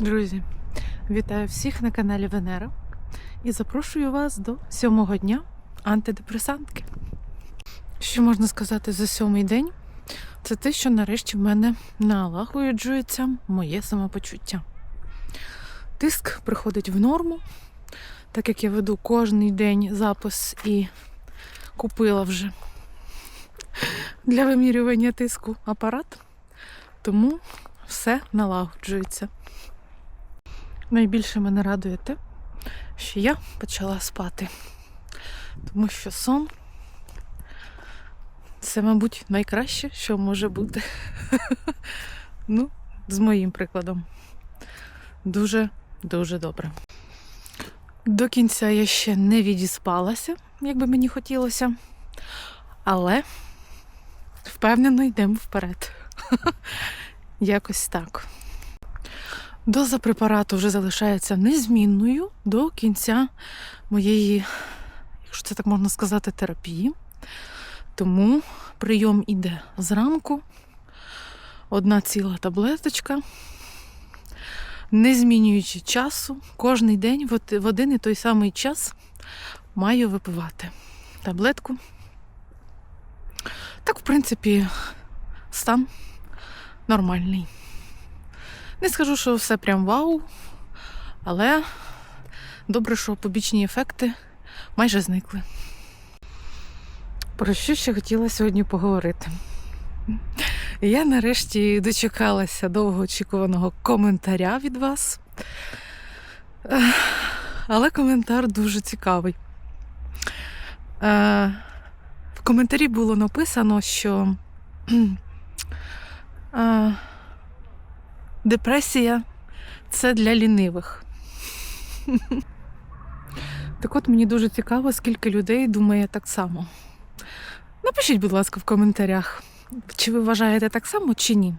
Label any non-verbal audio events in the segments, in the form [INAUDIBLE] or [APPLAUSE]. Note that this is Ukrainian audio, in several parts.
Друзі, вітаю всіх на каналі Венера і запрошую вас до сьомого дня антидепресантки. Що можна сказати за сьомий день? Це те, що нарешті в мене налагоджується моє самопочуття. Тиск приходить в норму, так як я веду кожний день запис і купила вже для вимірювання тиску апарат, тому все налагоджується. Найбільше мене радує те, що я почала спати. Тому що сон це, мабуть, найкраще, що може бути. [LAUGHS] Ну, з моїм прикладом. Дуже, дуже добре. До кінця я ще не відіспалася, як би мені хотілося, але впевнено йдемо вперед. [LAUGHS] Якось так. Доза препарату вже залишається незмінною до кінця моєї, якщо це так можна сказати, терапії. Тому прийом іде зранку, одна ціла таблеточка, не змінюючи часу, кожний день в один і той самий час маю випивати таблетку. Так, в принципі, стан нормальний. Не скажу, що все прям вау, але добре, що побічні ефекти майже зникли. Про що ще хотіла сьогодні поговорити? Я нарешті дочекалася довгоочікуваного коментаря від вас. Але коментар дуже цікавий. Е, В коментарі було написано, що [CLEARS THROAT] е, депресія це для лінивих. Так от мені дуже цікаво, скільки людей думає так само. Напишіть, будь ласка, в коментарях, чи ви вважаєте так само, чи ні.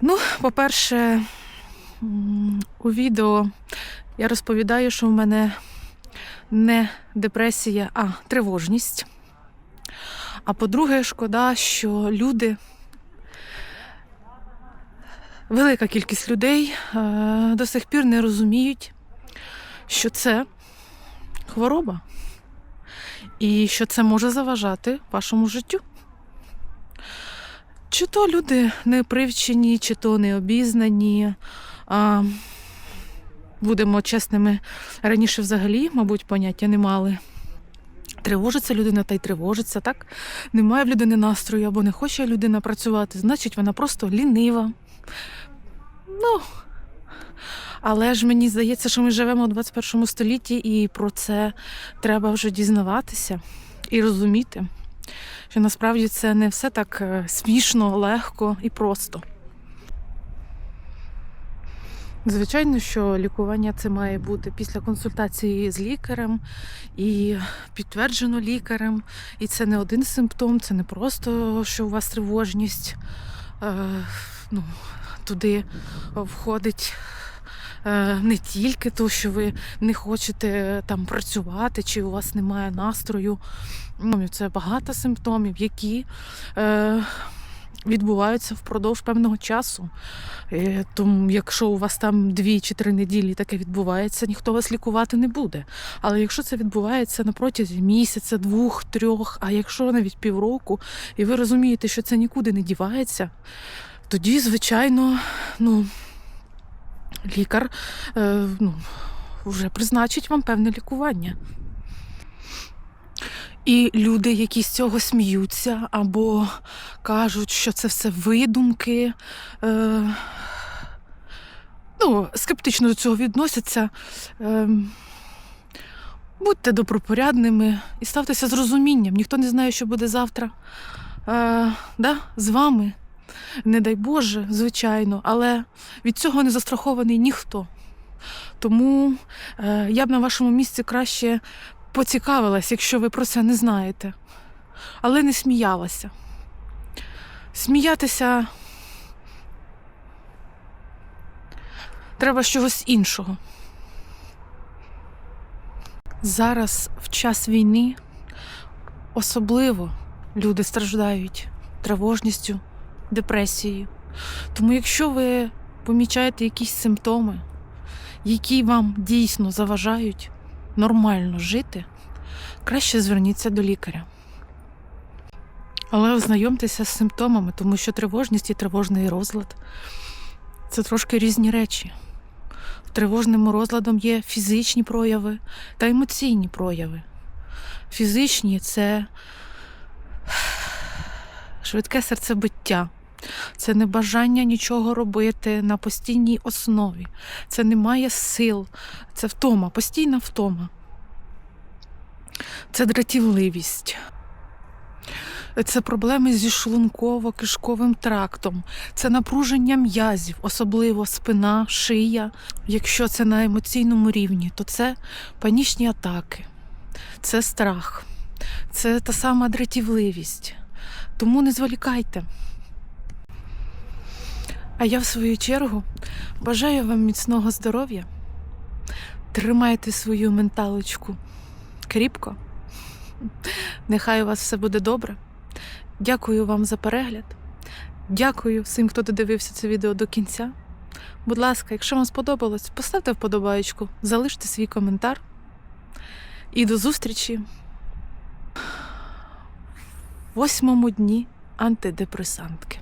Ну, по-перше, у відео я розповідаю, що в мене не депресія, а тривожність. А по-друге, шкода, що люди велика кількість людей е, до сих пір не розуміють, що це хвороба і що це може заважати вашому життю. Чи то люди не привчені, чи то не обізнані. Будемо чесними, раніше взагалі, мабуть, поняття не мали. Тривожиться людина та й тривожиться, так? Немає в людини настрою або не хоче людина працювати, значить вона просто лінива. Ну, але ж мені здається, що ми живемо у 21 столітті, і про це треба вже дізнаватися і розуміти, що насправді це не все так е, смішно, легко і просто. Звичайно, що лікування це має бути після консультації з лікарем і підтверджено лікарем. І це не один симптом, це не просто, що у вас тривожність. Е, ну, туди входить е, не тільки то, що ви не хочете там працювати, чи у вас немає настрою. Ну, Це багато симптомів, які е, відбуваються впродовж певного часу. Е, Тому, якщо у вас там дві чи три неділі таке відбувається, ніхто вас лікувати не буде. Але якщо це відбувається на протязі місяця, двох, трьох, а якщо навіть півроку, і ви розумієте, що це нікуди не дівається, тоді, звичайно, ну, лікар е, ну, вже призначить вам певне лікування. І люди, які з цього сміються, або кажуть, що це все видумки, е, ну, скептично до цього відносяться. Е, будьте добропорядними і ставтеся з розумінням. Ніхто не знає, що буде завтра е, да, з вами. Не дай Боже, звичайно, але від цього не застрахований ніхто. Тому е, я б на вашому місці краще поцікавилась, якщо ви про це не знаєте, але не сміялася. Сміятися треба з чогось іншого. Зараз, в час війни, особливо люди страждають тривожністю, депресією. Тому, якщо ви помічаєте якісь симптоми, які вам дійсно заважають нормально жити, краще зверніться до лікаря. Але ознайомтеся з симптомами, тому що тривожність і тривожний розлад це трошки різні речі. Тривожним розладом є фізичні прояви та емоційні прояви. Фізичні це швидке серцебиття, це небажання нічого робити на постійній основі, це немає сил, це втома, постійна втома. Це дратівливість. Це проблеми зі шлунково-кишковим трактом, це напруження м'язів, особливо спина, шия. Якщо це на емоційному рівні, то це панічні атаки, це страх, це та сама дратівливість. Тому не зволікайте. А я, в свою чергу, бажаю вам міцного здоров'я. Тримайте свою менталочку кріпко. Нехай у вас все буде добре. Дякую вам за перегляд. Дякую всім, хто додивився це відео до кінця. Будь ласка, якщо вам сподобалось, поставте вподобайку, залиште свій коментар. І до зустрічі в восьмому дні антидепресантки.